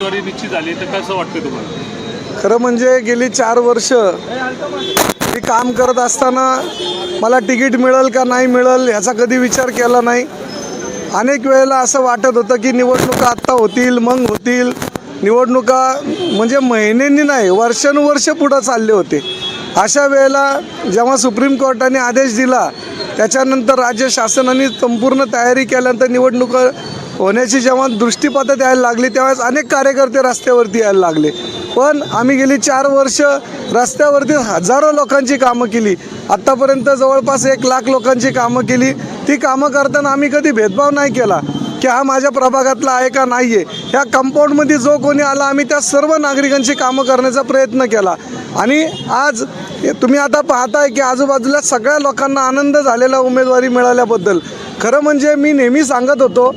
निश्चित झाली तर कसं वाटतं तुम्हाला? खरं म्हणजे गेली चार वर्ष मी काम करत असताना मला तिकीट मिळेल का नाही मिळेल याचा कधी विचार केला नाही. अनेक वेळेला असं वाटत होतं की निवडणुका आत्ता होतील मग होतील. निवडणुका म्हणजे महिन्यांनी नाही वर्षानुवर्ष पुढं चालले होते. अशा वेळेला जेव्हा सुप्रीम कोर्टाने आदेश दिला त्याच्यानंतर राज्य शासनाने संपूर्ण तयारी केल्यानंतर निवडणुका होण्याची जेव्हा दृष्टीपथक यायला लागली त्यावेळेस अनेक कार्यकर्ते रस्त्यावरती यायला लागले. पण आम्ही गेली चार वर्ष रस्त्यावरती हजारो लोकांची कामं केली. आत्तापर्यंत जवळपास एक लाख लोकांची कामं केली. ती कामं करताना आम्ही कधी भेदभाव नाही केला की हा माझ्या प्रभागातला आहे का नाही आहे ह्या कंपाऊंडमध्ये जो कोणी आला आम्ही त्या सर्व नागरिकांची कामं करण्याचा प्रयत्न केला. आणि आज तुम्ही आता पाहताय की आजूबाजूला सगळ्या लोकांना आनंद झालेला उमेदवारी मिळाल्याबद्दल. खरं म्हणजे मी नेहमी सांगत होतो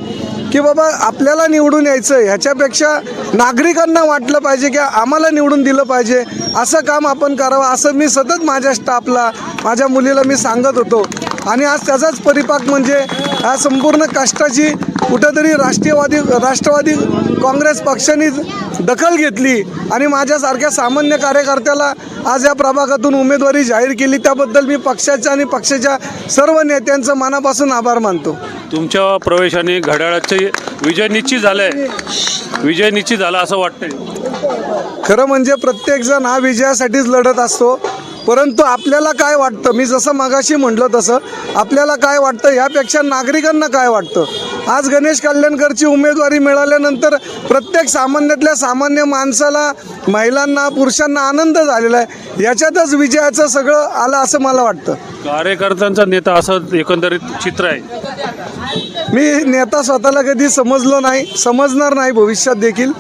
की बाबा आपल्याला निवडून यायचं ह्याच्यापेक्षा नागरिकांना वाटलं पाहिजे की आम्हाला निवडून दिलं पाहिजे. असं काम आपण करावं. असं मी सतत माझ्या स्टाफला माझ्या मुलीला मी सांगत होतो. आणि आज त्याचाच परिपाक म्हणजे हा संपूर्ण कष्टाची कुठंतरी राष्ट्रीयवादी राष्ट्रवादी काँग्रेस पक्षाने दखल घेतली. आणि माझ्यासारख्या सामान्य कार्यकर्त्याला आज या प्रभागातून उमेदवारी जाहीर केली. त्याबद्दल मी पक्षाच्या आणि पक्षाच्या सर्व नेत्यांचं मनापासून आभार मानतो. तुमच्या प्रवेशाने घड्याळाचे विजय निश्चित झालाय. विजय निश्चित झाला असं वाटतंय. खरं म्हणजे प्रत्येकजण हा विजयासाठीच लढत असतो. परंतु आपल्याला काय वाटतं? मी जसं मगाशी म्हटलं तसं आपल्याला काय वाटतं? ह्यापेक्षा नागरिकांना काय वाटतं? आज गणेश कल्याणकरची उमेदवारी मिळाल्यानंतर प्रत्येक सामान्यातल्या सामान्य माणसाला महिलांना पुरुषांना आनंद झालेला आहे. याच्यातच विजयाचं सगळं आलं असं मला वाटतं. कार्यकर्त्यांचा नेता असं एकंदरीत चित्र आहे. मी नेता स्वतःला कधी समजलो नाही समजणार नाही भविष्यात देखील.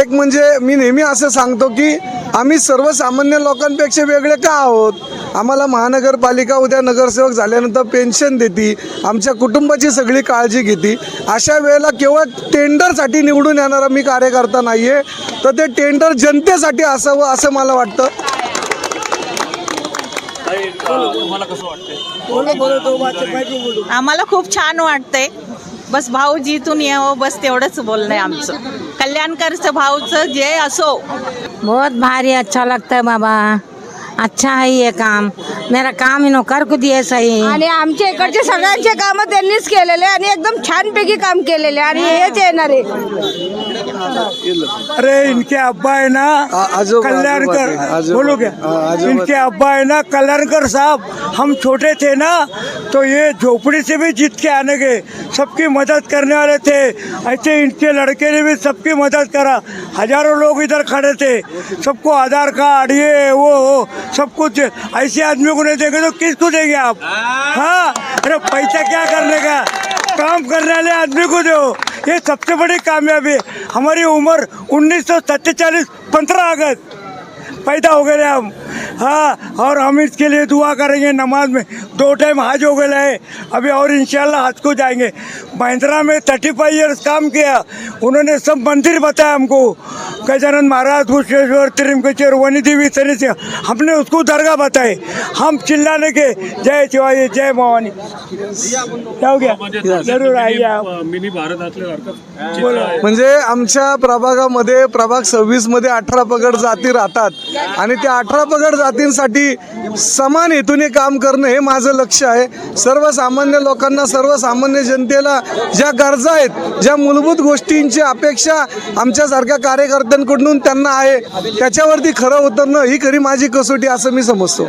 एक म्हणजे मी नेहमी असं सांगतो की आम्ही सर्वसामान्य लोकांपेक्षा वेगळे का आहोत? आम्हाला महानगरपालिका उद्या नगरसेवक झाल्यानंतर पेन्शन देते आमच्या कुटुंबाची सगळी काळजी घेते. अशा वेळेला केवळ टेंडरसाठी निवडून येणारा मी कार्यकर्ता नाही आहे तर ते टेंडर जनतेसाठी असावं असं मला वाटतं. आम्हाला खूप छान वाटतंय. बस भाऊ जिथून यावं बस तेवढंच बोलणं आहे आमचं. कल्याणकरचं भाऊचं जे असो. बहुत भारी अच्छा लगता है बाबा. अच्छा है ये काम. मेरा काम इन्हों कर को दिए सही. आणि आमच्या इकडचे सगळ्यांचे काम त्यांनीच केलेले आणि एकदम छानपैकी काम केलेले आणि हेच येणार आहे. अरे इनके अब्बा है ना कल्याणकर. बोलो क्या? इनके अब्बा है ना कल्याणकर साहब. हम छोटे थे ना तो ये झोपड़ी से भी जीत के आने गए. सबकी मदद करने वाले थे. ऐसे इनके लड़के ने भी सबकी मदद करा. हजारों लोग इधर खड़े थे. सबको आधार कार्ड ये वो वो सब कुछ. ऐसे आदमी को नहीं देंगे तो किसको देंगे आप? हाँ? अरे पैसा क्या करने का? काम करने वाले आदमी को दो। ये सबसे बड़ी कामयाबी है। हमारी उम्र उन्नीस सौ सत्तेचालीस पंद्रह अगस्त। पैदा हो गए हम। हाँ और हम इसके लिए दुआ करेंगे नमाज़ में। दो टाइम हज हो गया है अभी और इंशाल्लाह हज को जाएंगे। महिंद्रा में थर्टी फाइव ईयर्स काम किया। उन्होंने सब मंदिर बताया हमको। गजानंद महाराज कुशेश्वर त्रिमकेश्वर वनी देवी सनी से हमने उसको दरगाह बताए हम चिल्लाने के जय शिवाजी जय भवानी। क्या हो गया? म्हणजे जरूर आइए आप मिनी भारत म्हणजे आमच्या प्रभागामध्ये प्रभाग सव्वीसमध्ये अठरा पगड जाती राहतात. आणि त्या अठरा पगड जातींसाठी समान हेतूने काम करणं हे माझं लक्ष आहे. सर्वसामान्य लोकांना सर्वसामान्य जनतेला ज्या गरजा आहेत ज्या मूलभूत गोष्टींची अपेक्षा आमच्यासारख्या कार्यकर्त्यांकडून त्यांना आहे त्याच्यावरती खरं उतरणं ही खरी माझी कसोटी असं मी समजतो.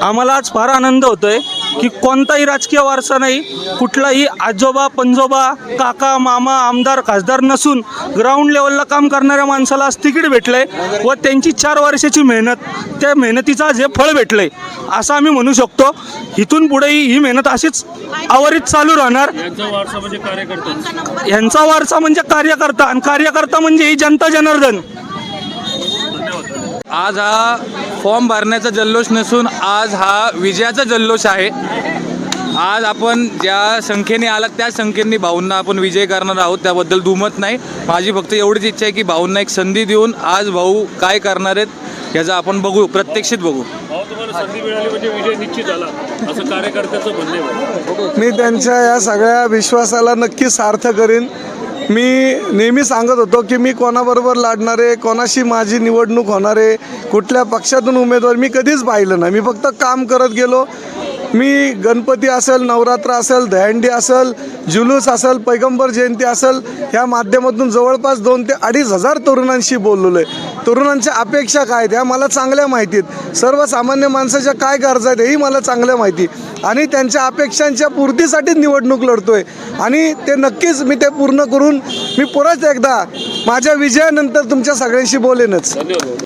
आम्हाला आज फार आनंद होतोय. की कोणताही राजकीय वारसा नाही कुठलाही आजोबा पंजोबा काका मामा आमदार खासदार नसून ग्राउंड लेवलला काम करणाऱ्या माणसाला आज तिकीट भेटलंय व त्यांची चार वर्षाची मेहनत त्या मेहनतीचं आज हे फळ भेटलंय असं आम्ही म्हणू शकतो. इथून पुढेही ही मेहनत अशीच अवरीत चालू राहणार. म्हणजे यांचा वारसा म्हणजे कार्यकर्ता आणि कार्यकर्ता म्हणजे ही जनता जनार्दन. आज हा फॉर्म भरण्याचा जल्लोष नसून आज हा विजयाचा जल्लोष आहे. आज आपण ज्या संख्येने आलात त्या संख्येने भाऊंना आपण विजय करणार आहोत त्याबद्दल दुमत नाही. माझी फक्त एवढीच इच्छा आहे की भाऊंना एक संधी देऊन आज भाऊ काय करणार आहेत याचं आपण बघू प्रत्यक्षित बघू. भाऊ तुम्हाला संधी मिळाली म्हणजे विजय निश्चित झाला. असं कार्यकर्त्याचं म्हणणं आहे. मी त्यांच्या या सगळ्या विश्वासाला नक्की सार्थ करीन. मी नेहमी सांगत होतो की मी कोणाबरोबर लढणार आहे कोणाशी माझी निवडणूक होणार आहे कुठल्या पक्षातून उमेदवार मी कधीच पाहिलं नाही. मी फक्त काम करत गेलो मी गणपती असेल नवरात्र असेल दहंडी असेल जुलूस असेल पैगंबर जयंती असेल ह्या माध्यमातून जवळपास दोन ते अडीच हजार तरुणांशी बोललेलो आहे. तरुणांच्या अपेक्षा काय आहेत? ह्या मला चांगल्या माहिती आहेत. सर्वसामान्य माणसाच्या काय गरजा आहेत हेही मला चांगल्या माहिती आणि त्यांच्या अपेक्षांच्या पूर्तीसाठीच निवडणूक लढतोय. आणि ते नक्कीच मी ते पूर्ण करून मी परत एकदा माझ्या विजयानंतर तुमच्या सगळ्यांशी बोलेनच.